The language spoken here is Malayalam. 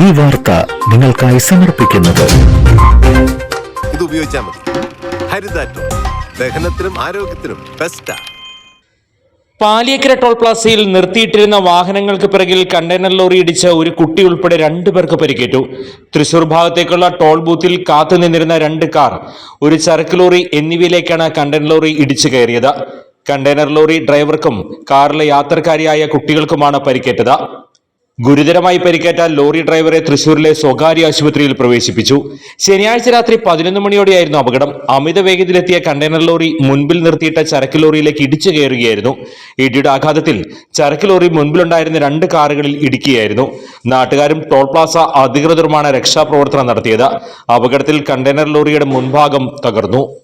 ഈ വാർത്ത നിങ്ങൾക്കായി സമർപ്പിക്കുന്നത്. ഇത് ഉപയോഗിച്ചാൽ മതി. ഹരിതാറ്റോ. ദഹനത്തിനും ആരോഗ്യത്തിനും ബെസ്റ്റാ പാലിയക്കര ടോൾ പ്ലാസയിൽ നിർത്തിയിട്ടിരുന്ന വാഹനങ്ങൾക്ക് പിറകിൽ കണ്ടെയ്നർ ലോറി ഇടിച്ച ഒരു കുട്ടി ഉൾപ്പെടെ രണ്ടു പേർക്ക് പരിക്കേറ്റു. തൃശൂർ ഭാഗത്തേക്കുള്ള ടോൾ ബൂത്തിൽ കാത്തുനിന്നിരുന്ന രണ്ട് കാർ ഒരു ചരക്ക് ലോറി എന്നിവയിലേക്കാണ് കണ്ടെയ്നർ ലോറി ഇടിച്ചു കയറിയത്. കണ്ടെയ്നർ ലോറി ഡ്രൈവർക്കും കാറിലെ യാത്രക്കാരിയായ കുട്ടികൾക്കുമാണ് പരിക്കേറ്റത്. ഗുരുതരമായി പരിക്കേറ്റ ലോറി ഡ്രൈവറെ തൃശൂരിലെ സ്വകാര്യ ആശുപത്രിയിൽ പ്രവേശിപ്പിച്ചു. ശനിയാഴ്ച രാത്രി പതിനൊന്ന് മണിയോടെയായിരുന്നു അപകടം. അമിത വേഗത്തിലെത്തിയ കണ്ടെയ്നർ ലോറി മുൻപിൽ നിർത്തിയിട്ട ചരക്ക് ലോറിയിലേക്ക് ഇടിച്ചു കയറുകയായിരുന്നു. ഇടിയുടെ ആഘാതത്തിൽ ചരക്ക് ലോറി മുൻപിലുണ്ടായിരുന്ന രണ്ട് കാറുകളിൽ ഇടിക്കുകയായിരുന്നു. നാട്ടുകാരും ടോൾ പ്ലാസ അധികൃതരുമാണ് രക്ഷാപ്രവർത്തനം നടത്തിയത്. അപകടത്തിൽ കണ്ടെയ്നർ ലോറിയുടെ മുൻഭാഗം തകർന്നു.